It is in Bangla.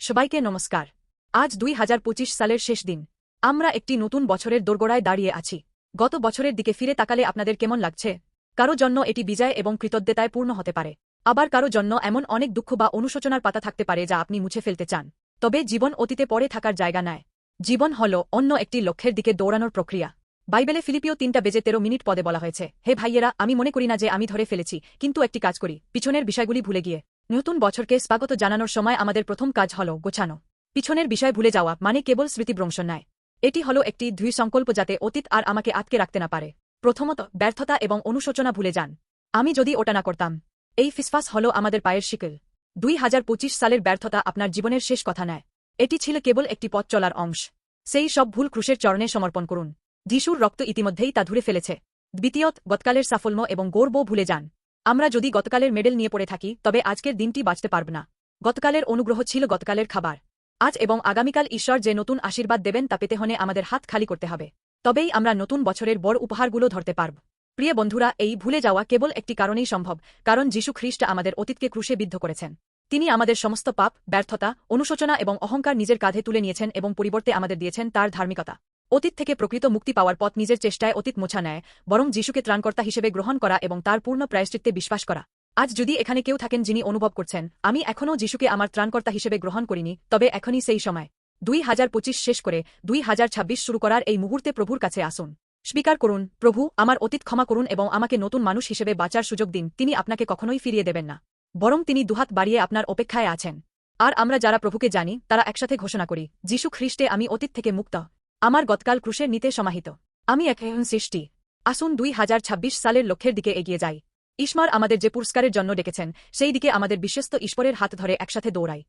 সবাইকে নমস্কার। আজ দুই হাজার পঁচিশ সালের শেষ দিন। আমরা একটি নতুন বছরের দোরগোড়ায় দাঁড়িয়ে আছি। গত বছরের দিকে ফিরে তাকালে আপনাদের কেমন লাগছে? কারও জন্য এটি বিজয় এবং কৃতজ্ঞতায় পূর্ণ হতে পারে। আবার কারও জন্য এমন অনেক দুঃখ বা অনুশোচনার পাতা থাকতে পারে যা আপনি মুছে ফেলতে চান। তবে জীবন অতীতে পড়ে থাকার জায়গা নেয়। জীবন হল অন্য একটি লক্ষ্যের দিকে দৌড়ানোর প্রক্রিয়া। বাইবেলে ফিলিপিও তিনটা বেজে তেরো মিনিট পদে বলা হয়েছে, হে ভাইয়েরা, আমি মনে করি না যে আমি ধরে ফেলেছি, কিন্তু একটি কাজ করি, পিছনের বিষয়গুলি ভুলে গিয়ে। নতুন বছরকে স্বাগত জানানোর সময় আমাদের প্রথম কাজ হল গোছানো। পিছনের বিষয় ভুলে যাওয়া মানে কেবল স্মৃতিভ্রংশ নয়। এটি হল একটি ধুই সংকল্প যাতে অতীত আর আমাকে আটকে রাখতে না পারে। প্রথমত, ব্যর্থতা এবং অনুশোচনা ভুলে যান। আমি যদি ওটা না করতাম, এই ফিসফাস হল আমাদের পায়ের শিকল। দুই হাজার পঁচিশ সালের ব্যর্থতা আপনার জীবনের শেষ কথা নেয়। এটি ছিল কেবল একটি পথ চলার অংশ। সেই সব ভুল ক্রুশের চরণে সমর্পণ করুন। যিশুর রক্ত ইতিমধ্যেই তা ধুরে ফেলেছে। দ্বিতীয়ত, গতকালের সাফল্য এবং গৌরব ভুলে যান। আমরা যদি গতকালের মেডেল নিয়ে পড়ে থাকি, তবে আজকের দিনটি বাঁচতে পারব না। গতকালের অনুগ্রহ ছিল গতকালের খাবার। আজ এবং আগামীকাল ঈশ্বর যে নতুন আশীর্বাদ দেবেন তা পেতে হনে আমাদের হাত খালি করতে হবে। তবেই আমরা নতুন বছরের বড় উপহারগুলো ধরতে পারব। প্রিয় বন্ধুরা, এই ভুলে যাওয়া কেবল একটি কারণেই সম্ভব, কারণ যীশু খ্রিস্ট আমাদের অতীতকে ক্রুশে বিদ্ধ করেছেন। তিনি আমাদের সমস্ত পাপ, ব্যর্থতা, অনুশোচনা এবং অহংকার নিজের কাঁধে তুলে নিয়েছেন এবং পরিবর্তে আমাদের দিয়েছেন তার ধার্মিকতা। অতীত থেকে প্রকৃত মুক্তি পাওয়ার পথ নিজের চেষ্টায় অতীত মোছা নেয়, বরং যিশুকে ত্রাণকর্তা হিসেবে গ্রহণ করা এবং তার পূর্ণ প্রায়শ্চিত্তে বিশ্বাস করা। আজ যদি এখানে কেউ থাকেন যিনি অনুভব করছেন, আমি এখনও যিশুকে আমার ত্রাণকর্তা হিসেবে গ্রহণ করিনি, তবে এখনই সেই সময়। দুই হাজার পঁচিশ শেষ করে দুই হাজার ছাব্বিশ শুরু করার এই মুহূর্তে প্রভুর কাছে আসুন। স্বীকার করুন, প্রভু, আমার অতীত ক্ষমা করুন এবং আমাকে নতুন মানুষ হিসেবে বাঁচার সুযোগ দিন, তিনি আপনাকে কখনোই ফিরিয়ে দেবেন না। বরং তিনি দুহাত বাড়িয়ে আপনার অপেক্ষায় আছেন। আর আমরা যারা প্রভুকে জানি, তারা একসাথে ঘোষণা করি, যিশু খ্রিস্টে আমি অতীত থেকে মুক্ত। আমার গতকাল ক্রুশের নিতে সমাহিত। আমি এক সৃষ্টি। আসুন দুই হাজার ছাব্বিশ সালের লক্ষ্যের দিকে এগিয়ে যাই। ইসমার আমাদের যে পুরস্কারের জন্য ডেকেছেন, সেই দিকে আমাদের বিশ্বস্ত ঈশ্বরের হাত ধরে একসাথে দৌড়াই।